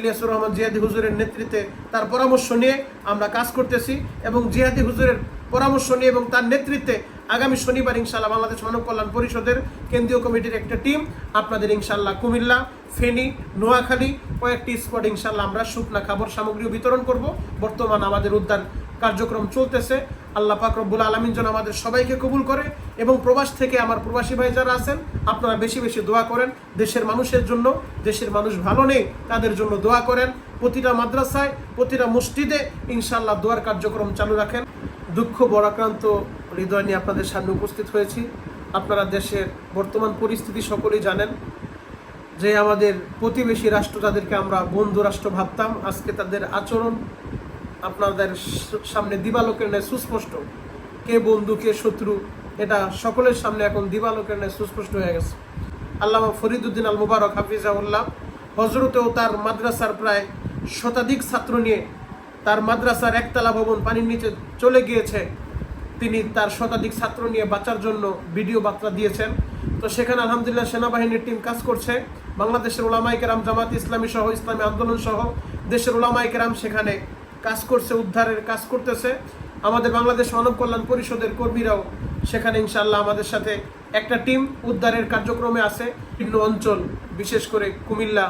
ইলিয়াসুর রহমান জিহাদি হুজুরের নেতৃত্বে তার পরামর্শ নিয়ে আমরা কাজ করতেছি এবং জিহাদি হুজুরের পরামর্শ নিয়ে এবং তার নেতৃত্বে আগামী শনিবার ইনশাল্লাহ বাংলাদেশ মানব কল্যাণ পরিষদের কেন্দ্রীয় কমিটির একটা টিম, আপনাদের ইনশাল্লাহ কুমিল্লা, ফেনী, নোয়াখালী কয়েকটি স্পট ইনশাল্লাহ আমরা শুকনা খাবার সামগ্রীও বিতরণ করব। বর্তমান আমাদের উদ্যান কার্যক্রম চলতেছে। আল্লাহ পাক রব্বুল আলমিন যেন আমাদের সবাইকে কবুল করে এবং প্রবাস থেকে আমার প্রবাসী ভাই যারা আছেন, আপনারা বেশি বেশি দোয়া করেন। দেশের মানুষের জন্য, দেশের মানুষ ভালো নেই, তাদের জন্য দোয়া করেন। প্রতিটা মাদ্রাসায়, প্রতিটা মসজিদে ইনশাল্লাহ দোয়ার কার্যক্রম চালু রাখেন। দুঃখ বরাক্রান্ত হৃদয় নিয়ে আপনাদের সামনে উপস্থিত হয়েছি। আপনারা দেশের বর্তমান পরিস্থিতি সকলেই জানেন যে আমাদের প্রতিবেশী রাষ্ট্র তাদেরকে আমরা বন্ধু রাষ্ট্র ভাবতাম। আজকে তাদের আচরণ আপনাদের সামনে দিবালোকের ন্যায় সুস্পষ্ট। কে বন্ধু, কে শত্রু, এটা সকলের সামনে এখন দিবালোকের ন্যায় সুস্পষ্ট হয়ে গেছে। আল্লামা ফরিদুদ্দিন আল মুবারক হাফিজাউল্লাহ হজরতেও তার মাদ্রাসার প্রায় শতাধিক ছাত্র নিয়ে তার মাদ্রাসার একতলা ভবন পানির নিচে চলে গিয়েছে। তিনি তার শতাধিক ছাত্র নিয়ে বাঁচার জন্য ভিডিও বার্তা দিয়েছেন। তো সেখানে আলহামদুলিল্লাহ সেনাবাহিনীর টিম কাজ করছে। বাংলাদেশের ওলামাই কেরাম জামাত ইসলামী সহ, ইসলামী আন্দোলন সহ, দেশের ওলামাই কেরাম সেখানে কাজ করছে, উদ্ধারের কাজ করতেছে। আমাদের বাংলাদেশ মানব কল্যাণ পরিষদের কর্মীরাও সেখানে ইনশাল্লাহ আমাদের সাথে একটা টিম উদ্ধারের কার্যক্রমে আছে। বিভিন্ন অঞ্চল, বিশেষ করে কুমিল্লা,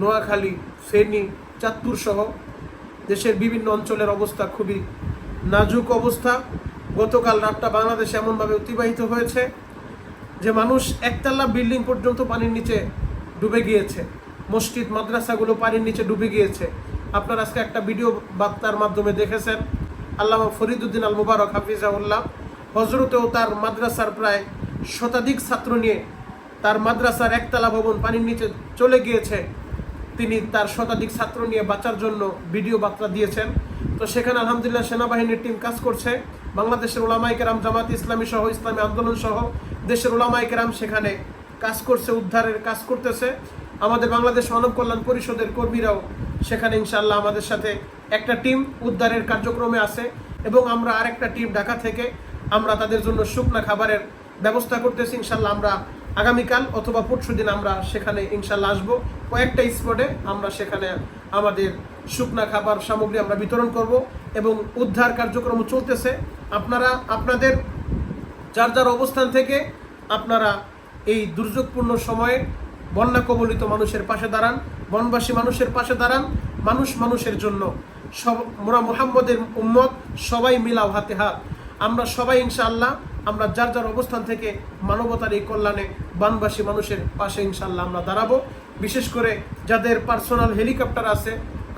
নোয়াখালী, ফেনী, চাঁদপুর সহ দেশের বিভিন্ন অঞ্চলের অবস্থা খুবই নাজুক অবস্থা। গতকাল রাতটা বাংলাদেশে এমনভাবে অতিবাহিত হয়েছে যে মানুষ একতলা বিল্ডিং পর্যন্ত পানির নিচে ডুবে গিয়েছে। মসজিদ, মাদ্রাসাগুলো পানির নিচে ডুবে গিয়েছে। আপনারা আজকে একটা ভিডিও বার্তার মাধ্যমে দেখেছেন। আল্লামা ফরিদুদ্দিন আল মুবারক হাফিজাউল্লাহ হজরতেও তার মাদ্রাসার প্রায় শতাধিক ছাত্র নিয়ে তার মাদ্রাসার একতলা ভবন পানির নিচে চলে গিয়েছে। তিনি তার শতাধিক ছাত্র নিয়ে বাঁচার জন্য ভিডিও বার্তা দিয়েছেন। তো সেখানে আলহামদুলিল্লাহ সেনাবাহিনীর টিম কাজ করছে। বাংলাদেশের ওলামাই কেরাম জামাত ইসলামী সহ, ইসলামী আন্দোলন সহ, দেশের ওলামাই কেরাম সেখানে কাজ করছে, উদ্ধারের কাজ করতেছে। আমাদের বাংলাদেশ মানব কল্যাণ পরিষদের কর্মীরাও সেখানে ইনশাল্লাহ আমাদের সাথে একটা টিম উদ্ধারের কার্যক্রমে আছে এবং আমরা আরেকটা টিম ঢাকা থেকে আমরা তাদের জন্য শুকনা খাবারের ব্যবস্থা করতেছি। ইনশাল্লাহ আমরা আগামীকাল অথবা পরশু দিন আমরা সেখানে ইনশাল্লাহ আসব। কয়েকটা স্পটে আমরা সেখানে আমাদের শুকনা খাবার সামগ্রী আমরা বিতরণ করব এবং উদ্ধার কার্যক্রম চলতেছে। আপনারা, আপনাদের যার যার অবস্থান থেকে আপনারা এই দুর্যোগপূর্ণ সময়ে বন্যা কবলিত মানুষের পাশে দাঁড়ান, বনবাসী মানুষের পাশে দাঁড়ান, মানুষ মানুষের জন্য। সব মোরা মোহাম্মদের উম্মত, সবাই মিলাও হাতে হাত। আমরা সবাই ইনশাআল্লাহ আমরা যার যার অবস্থান থেকে মানবতার এই কল্যাণে বানবাসী মানুষের পাশে ইনশাল্লাহ আমরা দাঁড়াবো। বিশেষ করে যাদের পার্সোনাল হেলিকপ্টার আছে,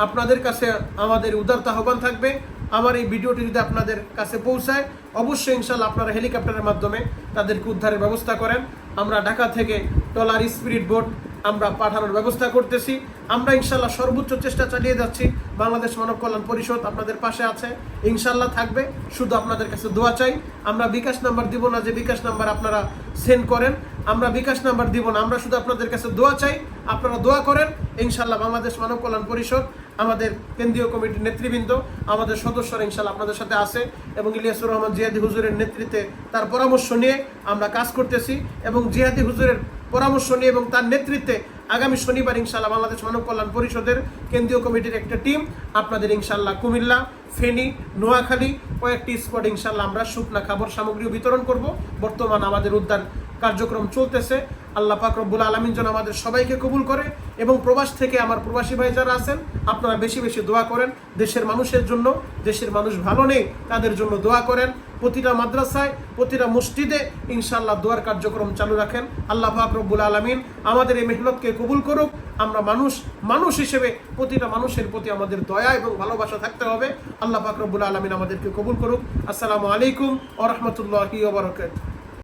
আপনাদের কাছে আমাদের উদারতা আহ্বান থাকবে। আমার এই ভিডিওটি যদি আপনাদের কাছে পৌঁছায়, অবশ্যই ইনশাল্লাহ আপনারা হেলিকপ্টারের মাধ্যমে তাদেরকে উদ্ধারের ব্যবস্থা করেন। আমরা ঢাকা থেকে টলার স্পিরিট বোট আমরা পাঠানোর ব্যবস্থা করতেছি। আমরা ইনশাল্লাহ সর্বোচ্চ চেষ্টা চালিয়ে যাচ্ছি। বাংলাদেশ মানব কল্যাণ পরিষদ আপনাদের পাশে আছে। ইনশাল্লাহ থাকবে। শুধু আপনাদের কাছে দোয়া চাই। আমরা বিকাশ নাম্বার দিব না যে বিকাশ নাম্বার আপনারা সেন্ড করেন। আমরা বিকাশ নাম্বার দিব না। আমরা শুধু আপনাদের কাছে দোয়া চাই। আপনারা দোয়া করেন। ইনশাল্লাহ বাংলাদেশ মানব কল্যাণ পরিষদ, আমাদের কেন্দ্রীয় কমিটির নেতৃবৃন্দ, আমাদের সদস্যরা ইনশাল্লাহ আপনাদের সাথে আছে এবং ইলিয়াসুর রহমান জিয়াদি হুজুরের নেতৃত্বে তার পরামর্শ নিয়ে আমরা কাজ করতেছি এবং জিহাদি হুজুরের পরামর্শ নিয়ে এবং তার নেতৃত্বে আগামী শনিবার ইনশাল্লাহ বাংলাদেশ মানব কল্যাণ পরিষদের কেন্দ্রীয় কমিটির একটা টিম আপনাদের ইনশাল্লাহ কুমিল্লা, ফেনী, নোয়াখালী কয়েকটি স্পট ইনশাল্লাহ আমরা শুকনা খাবার সামগ্রীও বিতরণ করব। বর্তমান আমাদের উদ্যান কার্যক্রম চলতেছে। আল্লাহ পাক রব্বুল আলমিন যেন আমাদের সবাইকে কবুল করে এবং প্রবাস থেকে আমার প্রবাসী ভাই যারা আছেন, আপনারা বেশি বেশি দোয়া করেন। দেশের মানুষের জন্য, দেশের মানুষ ভালো নেই, তাদের জন্য দোয়া করেন। প্রতিটা মাদ্রাসায়, প্রতিটা মসজিদে ইনশাল্লাহ দোয়ার কার্যক্রম চালু রাখেন। আল্লাহ ফাকরবুল আলমিন আমাদের এই মেহনতকে কবুল করুক। আমরা মানুষ মানুষ হিসেবে প্রতিটা মানুষের প্রতি আমাদের দয়া এবং ভালোবাসা থাকতে হবে। আল্লাহ ফাকরবুল আলমিন আমাদেরকে কবুল করুক। আসসালামু আলাইকুম ও রহমতুল্লাহি ওবরাকাতুহু